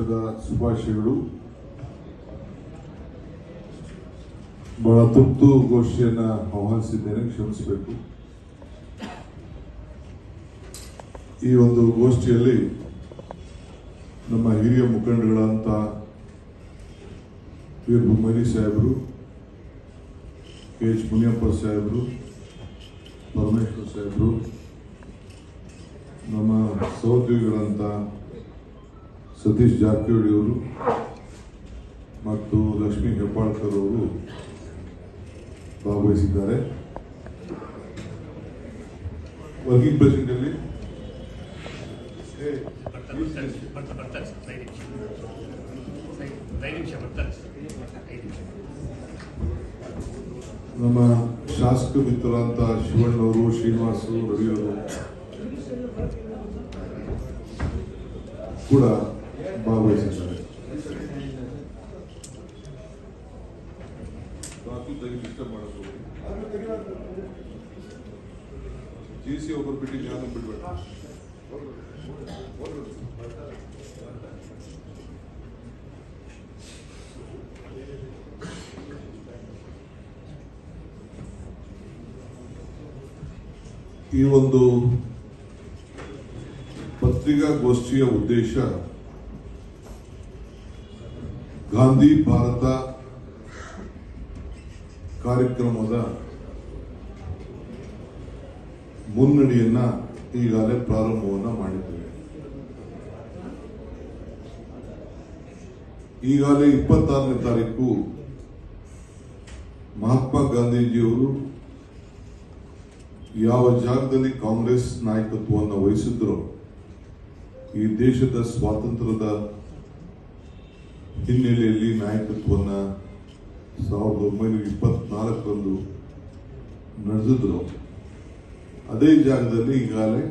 ವರ್ಷದ ಶುಭಾಶಯಗಳು ಬಹಳ ತುರ್ತು ಗೋಷ್ಠಿಯನ್ನ ಆಹ್ವಾನಿಸಿದ್ದೇನೆ, ಕ್ಷಮಿಸಬೇಕು. ಈ ಒಂದು ಗೋಷ್ಠಿಯಲ್ಲಿ ನಮ್ಮ ಹಿರಿಯ ಮುಖಂಡಗಳಂತ ವೀರ್ ಬೊಮ್ಮನಿ ಸಾಹೇಬರು, ಕೆ ಎಚ್ ಮುನಿಯಪ್ಪ ಸಾಹೇಬರು, ಪರಮೇಶ್ವರ್ ಸಾಹೇಬರು, ನಮ್ಮ ಸಹೋದ್ಯೋಗಿಗಳಂತ ಸತೀಶ್ ಜಾರಕಿಹೊಳಿ ಅವರು ಮತ್ತು ಲಕ್ಷ್ಮೀ ಹೆಬ್ಬಾಳ್ಕರ್ ಅವರು ಭಾಗವಹಿಸಿದ್ದಾರೆ. ವರ್ಕಿಂಗ್ ಪ್ರೆಸಿಡೆಂಟ್ ನಮ್ಮ ಶಾಸಕ ಮಿತ್ರರಂತ ಶಿವಣ್ಣವರು ಶ್ರೀನಿವಾಸು ರವಿಯವರು ಕೂಡ ಭಾಗವಹಿಸಿದ್ದಾರೆ ಜಿ ಸಿ ಒಬ್ಬರು ಬಿಟ್ಟು ಯಾರು ಬಿಡ್ಬೇಡ ಈ ಒಂದು ಪತ್ರಿಕಾಗೋಷ್ಠಿಯ ಉದ್ದೇಶ ಗಾಂಧಿ ಭಾರತ ಕಾರ್ಯಕ್ರಮದ ಮುನ್ನಡೆಯನ್ನ ಈಗಾಗಲೇ ಪ್ರಾರಂಭವನ್ನ ಮಾಡಿದ್ದೇವೆ. ಈಗಾಗಲೇ ಇಪ್ಪತ್ತಾರನೇ ತಾರೀಕು ಮಹಾತ್ಮ ಗಾಂಧೀಜಿಯವರು ಯಾವ ಜಾಗದಲ್ಲಿ ಕಾಂಗ್ರೆಸ್ ನಾಯಕತ್ವವನ್ನು ವಹಿಸಿದ್ರು ಈ ದೇಶದ ಸ್ವಾತಂತ್ರ್ಯದ ಹಿನ್ನೆಲೆಯಲ್ಲಿ ನಾಯಕತ್ವವನ್ನು ಸಾವಿರದ ಒಂಬೈನೂರ ಇಪ್ಪತ್ನಾಲ್ಕರಂದು ನಡೆಸಿದ್ರು. ಅದೇ ಜಾಗದಲ್ಲಿ ಈಗಾಗಲೇ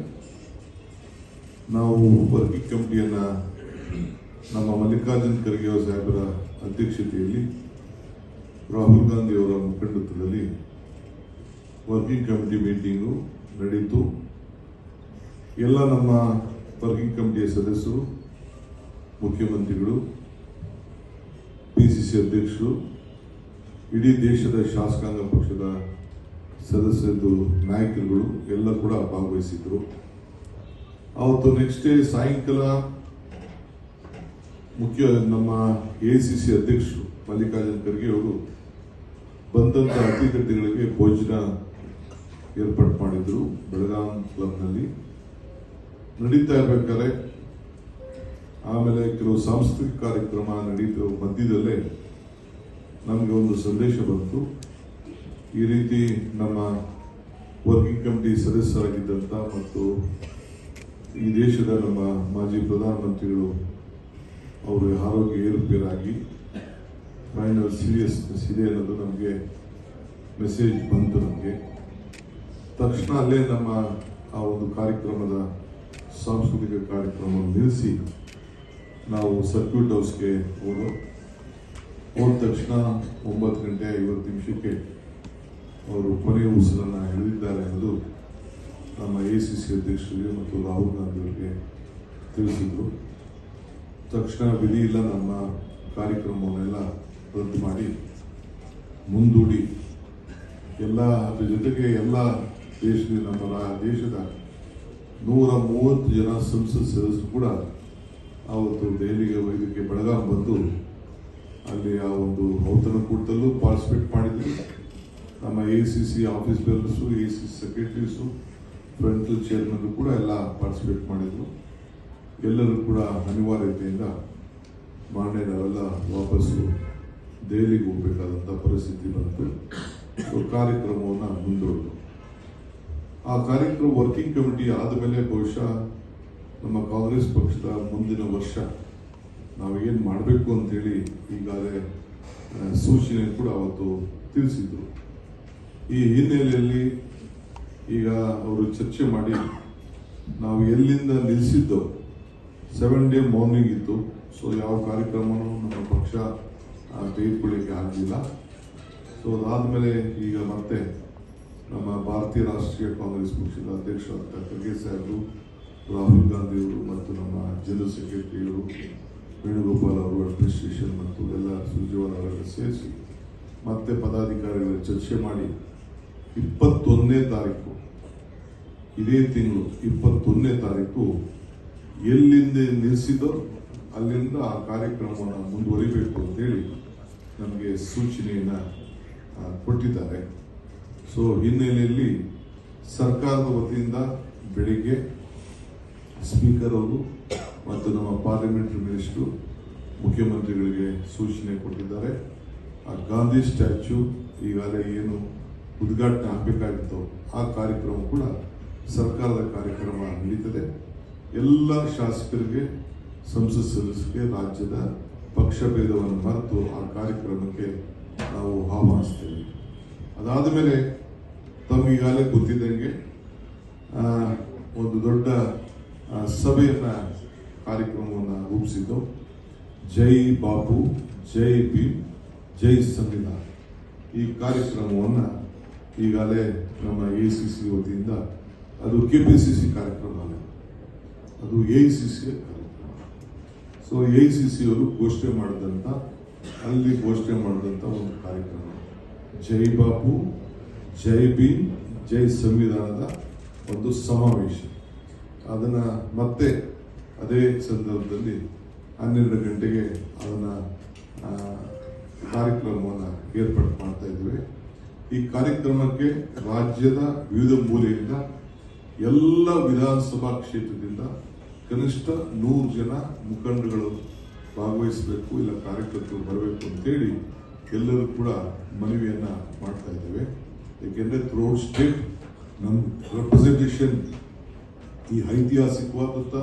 ನಾವು ವರ್ಕಿಂಗ್ ಕಮಿಟಿಯನ್ನು ನಮ್ಮ ಮಲ್ಲಿಕಾರ್ಜುನ್ ಖರ್ಗೆ ಸಾಹೇಬರ ಅಧ್ಯಕ್ಷತೆಯಲ್ಲಿ ರಾಹುಲ್ ಗಾಂಧಿಯವರ ಮುಖಂಡತ್ವದಲ್ಲಿ ವರ್ಕಿಂಗ್ ಕಮಿಟಿ ಮೀಟಿಂಗು ನಡೆಯಿತು ಎಲ್ಲ ನಮ್ಮ ವರ್ಕಿಂಗ್ ಕಮಿಟಿಯ ಸದಸ್ಯರು, ಮುಖ್ಯಮಂತ್ರಿಗಳು ಸಿ ಅಧ್ಯಕ್ಷರು, ಇಡೀ ದೇಶದ ಶಾಸಕಾಂಗ ಪಕ್ಷದ ಸದಸ್ಯರು ನಾಯಕರುಗಳು ಎಲ್ಲ ಕೂಡ ಭಾಗವಹಿಸಿದ್ರು. ಅವತ್ತು ನೆಕ್ಸ್ಟ್ ಡೇ ಸಾಯಂಕಾಲ ಮುಖ್ಯ ನಮ್ಮ ಎ ಸಿ ಸಿ ಅಧ್ಯಕ್ಷರು ಮಲ್ಲಿಕಾರ್ಜುನ್ ಖರ್ಗೆ ಅವರು ಬಂದಂತ ಅತಿಥಿಗಳಿಗೆ ಭೋಜನ ಏರ್ಪಾಡು ಮಾಡಿದ್ರು ಬೆಳಗಾಂ ಕ್ಲಬ್ನಲ್ಲಿ. ನಡೀತಾ ಇರ್ಬೇಕಾದ್ರೆ ಆಮೇಲೆ ಕೆಲವು ಸಾಂಸ್ಕೃತಿಕ ಕಾರ್ಯಕ್ರಮ ನಡೀತು. ಮಧ್ಯದಲ್ಲೇ ನಮಗೆ ಒಂದು ಸಂದೇಶ ಬಂತು. ಈ ರೀತಿ ನಮ್ಮ ವರ್ಕಿಂಗ್ ಕಮಿಟಿ ಸದಸ್ಯರಾಗಿದ್ದಂಥ ಮತ್ತು ಈ ದೇಶದ ನಮ್ಮ ಮಾಜಿ ಪ್ರಧಾನಮಂತ್ರಿಗಳು ಅವರ ಆರೋಗ್ಯ ಏರುಪೇರಾಗಿ ಫೈನಲ್ ಸೀರಿಯಸ್ನೆಸ್ ಇದೆ ಅನ್ನೋದು ನಮಗೆ ಮೆಸೇಜ್ ಬಂತು ನಮಗೆ. ತಕ್ಷಣ ಅಲ್ಲೇ ನಮ್ಮ ಆ ಒಂದು ಕಾರ್ಯಕ್ರಮದ ಸಾಂಸ್ಕೃತಿಕ ಕಾರ್ಯಕ್ರಮವನ್ನು ನಿಲ್ಲಿಸಿ ನಾವು ಸರ್ಕ್ಯೂಟ್ ಹೌಸ್ಗೆ ಹೋದೋ, ಹೋದ ತಕ್ಷಣ ಒಂಬತ್ತು ಗಂಟೆ ಐವತ್ತು ನಿಮಿಷಕ್ಕೆ ಅವರು ಕೊನೆಯ ಉಸಿರನ್ನು ಹಿಡಿದಿದ್ದಾರೆ ಅನ್ನೋದು ನಮ್ಮ ಎ ಸಿ ಸಿ ಅಧ್ಯಕ್ಷರಿಗೆ ಮತ್ತು ರಾಹುಲ್ ಗಾಂಧಿ ಅವರಿಗೆ ತಿಳಿಸಿದರು. ತಕ್ಷಣ ವಿಧಿ ಇಲ್ಲ, ನಮ್ಮ ಕಾರ್ಯಕ್ರಮವನ್ನೆಲ್ಲ ರದ್ದು ಮಾಡಿ ಮುಂದೂಡಿ. ಎಲ್ಲ ಅದ್ರ ಜೊತೆಗೆ ಎಲ್ಲ ದೇಶದ, ನಮ್ಮ ದೇಶದ ನೂರ ಮೂವತ್ತು ಜನ ಸಂಸತ್ ಸದಸ್ಯರು ಕೂಡ ಆವತ್ತು ದೆಹಲಿಗೆ ಇದಕ್ಕೆ ಬೆಳಗಾಂ ಬಂದು ಅಲ್ಲಿ ಆ ಒಂದು ಔತಣಕೂಟದಲ್ಲೂ ಪಾರ್ಟಿಸಿಪೇಟ್ ಮಾಡಿದ್ವಿ. ನಮ್ಮ A C C office bearers A C secretaries frontal chairman ಕೂಡ ಎಲ್ಲ ಪಾರ್ಟಿಸಿಪೇಟ್ ಮಾಡಿದ್ರು. ಎಲ್ಲರೂ ಕೂಡ ಅನಿವಾರ್ಯತೆಯಿಂದ ಮಾನ್ಯ ನಾವೆಲ್ಲ ವಾಪಸ್ಸು ದೆಹಲಿಗೆ ಹೋಗಬೇಕಾದಂಥ ಪರಿಸ್ಥಿತಿ ಬಂತು. ಸೊ ಕಾರ್ಯಕ್ರಮವನ್ನು ಮುಂದೂಡಿದ್ರು ಆ ಕಾರ್ಯಕ್ರಮ ವರ್ಕಿಂಗ್ ಕಮಿಟಿ ಆದಮೇಲೆ ಬಹುಶಃ ನಮ್ಮ ಕಾಂಗ್ರೆಸ್ ಪಕ್ಷದ ಮುಂದಿನ ವರ್ಷ ನಾವು ಏನು ಮಾಡಬೇಕು ಅಂತೇಳಿ ಈಗಾಗಲೇ ಸೂಚನೆ ಕೂಡ ಅವತ್ತು ತಿಳಿಸಿದ್ರು. ಈ ಹಿನ್ನೆಲೆಯಲ್ಲಿ ಈಗ ಅವರು ಚರ್ಚೆ ಮಾಡಿ ನಾವು ಎಲ್ಲಿಂದ ನಿಲ್ಲಿಸಿದ್ದೋ ಸೆವೆನ್ ಡೇ ಮಾರ್ನಿಂಗ್ ಇತ್ತು ಸೊ ಯಾವ ಕಾರ್ಯಕ್ರಮನೂ ನಮ್ಮ ಪಕ್ಷ ತೆಗೆದುಕೊಳ್ಳಿಕ್ಕೆ ಆಗಲಿಲ್ಲ. ಸೊ ಅದಾದಮೇಲೆ ಈಗ ಮತ್ತೆ ನಮ್ಮ ಭಾರತೀಯ ರಾಷ್ಟ್ರೀಯ ಕಾಂಗ್ರೆಸ್ ಪಕ್ಷದ ಅಧ್ಯಕ್ಷರಾದ ಖರ್ಗೆ ಸಾಹೇಬರು ರಾಹುಲ್ ಗಾಂಧಿ ಅವರು ಮತ್ತು ನಮ್ಮ ಜನರಲ್ ಸೆಕ್ರೆಟರಿಯವರು ವೇಣುಗೋಪಾಲ್ ಅವರು, ಅಡ್ಮಿನಿಸ್ಟ್ರೇಷನ್ ಮತ್ತು ಎಲ್ಲ ಸುರ್ಜೇವಾಲ ಅವರನ್ನು ಸೇರಿಸಿ ಮತ್ತೆ ಪದಾಧಿಕಾರಿಗಳ ಚರ್ಚೆ ಮಾಡಿ ಇಪ್ಪತ್ತೊಂದನೇ ತಾರೀಕು, ಇದೇ ತಿಂಗಳು ಇಪ್ಪತ್ತೊಂದನೇ ತಾರೀಕು ಎಲ್ಲಿಂದ ನಿಲ್ಲಿಸಿದೋ ಅಲ್ಲಿಂದ ಆ ಕಾರ್ಯಕ್ರಮವನ್ನು ಮುಂದುವರಿಬೇಕು ಅಂತೇಳಿ ನಮಗೆ ಸೂಚನೆಯನ್ನು ಕೊಟ್ಟಿದ್ದಾರೆ. ಸೊ ಹಿನ್ನೆಲೆಯಲ್ಲಿ ಸರ್ಕಾರದ ವತಿಯಿಂದ ಬೆಳಿಗ್ಗೆ ಸ್ಪೀಕರ್ ಅವರು ಮತ್ತು ನಮ್ಮ ಪಾರ್ಲಿಮೆಂಟರಿ ಮಿನಿಸ್ಟ್ರು, ಮುಖ್ಯಮಂತ್ರಿಗಳಿಗೆ ಸೂಚನೆ ಕೊಟ್ಟಿದ್ದಾರೆ. ಆ ಗಾಂಧಿ ಸ್ಟ್ಯಾಚ್ಯು ಈಗಾಗಲೇ ಏನು ಉದ್ಘಾಟನೆ ಆಗಬೇಕಾಗಿತ್ತು ಆ ಕಾರ್ಯಕ್ರಮ ಕೂಡ ಸರ್ಕಾರದ ಕಾರ್ಯಕ್ರಮ ನಡೀತದೆ. ಎಲ್ಲ ಶಾಸಕರಿಗೆ, ಸಂಸತ್ ಸದಸ್ಯರಿಗೆ, ರಾಜ್ಯದ ಪಕ್ಷ ಭೇದವನ್ನು ಮರೆತು ಆ ಕಾರ್ಯಕ್ರಮಕ್ಕೆ ನಾವು ಆಹ್ವಾನಿಸ್ತೇವೆ. ಅದಾದ ಮೇಲೆ ತಮಗೀಗಾಗಲೇ ಗೊತ್ತಿದ್ದಂಗೆ ಒಂದು ದೊಡ್ಡ ಸಭೆಯನ್ನ ಕಾರ್ಯಕ್ರಮವನ್ನು ರೂಪಿಸಿದ್ದು ಜೈ ಬಾಬು, ಜೈ ಬಿ ಜೈ ಸಂವಿಧಾನ. ಈ ಕಾರ್ಯಕ್ರಮವನ್ನು ಈಗಾಗಲೇ ನಮ್ಮ ಎ ಸಿ ಸಿ ವತಿಯಿಂದ ಅದು ಕೆ ಪಿ ಸಿ ಸಿ ಕಾರ್ಯಕ್ರಮ ಅಲ್ಲ, ಅದು ಎ ಸಿ ಸಿ ಕಾರ್ಯಕ್ರಮ. ಸೊ ಎ ಸಿ ಸಿ ಅವರು ಘೋಷಣೆ ಮಾಡಿದಂಥ ಅಲ್ಲಿ ಘೋಷಣೆ ಮಾಡಿದಂಥ ಒಂದು ಕಾರ್ಯಕ್ರಮ. ಜೈ ಬಾಬು, ಜೈ ಬಿ ಜೈ ಸಂವಿಧಾನದ ಒಂದು ಸಮಾವೇಶ. ಅದನ್ನ ಮತ್ತೆ ಅದೇ ಸಂದರ್ಭದಲ್ಲಿ ಹನ್ನೆರಡು ಗಂಟೆಗೆ ಅದನ್ನ ಕಾರ್ಯಕ್ರಮವನ್ನು ಏರ್ಪಾಡು ಮಾಡ್ತಾ ಇದ್ದೇವೆ. ಈ ಕಾರ್ಯಕ್ರಮಕ್ಕೆ ರಾಜ್ಯದ ವಿವಿಧ ಮೂಲೆಯಿಂದ ಎಲ್ಲ ವಿಧಾನಸಭಾ ಕ್ಷೇತ್ರದಿಂದ ಕನಿಷ್ಠ ನೂರು ಜನ ಮುಖಂಡಗಳು ಭಾಗವಹಿಸಬೇಕು, ಇಲ್ಲ ಕಾರ್ಯಕರ್ತರು ಬರಬೇಕು ಅಂತೇಳಿ ಎಲ್ಲರೂ ಕೂಡ ಮನವಿಯನ್ನು ಮಾಡ್ತಾ ಇದ್ದೇವೆ. ಏಕೆಂದರೆ ಥ್ರೂಔಟ್ ಸ್ಟೇಟ್ ನಮ್ಮ ರೆಪ್ರೆಸೆಂಟೇಷನ್ ಈ ಐತಿಹಾಸಿಕವಾದಂಥ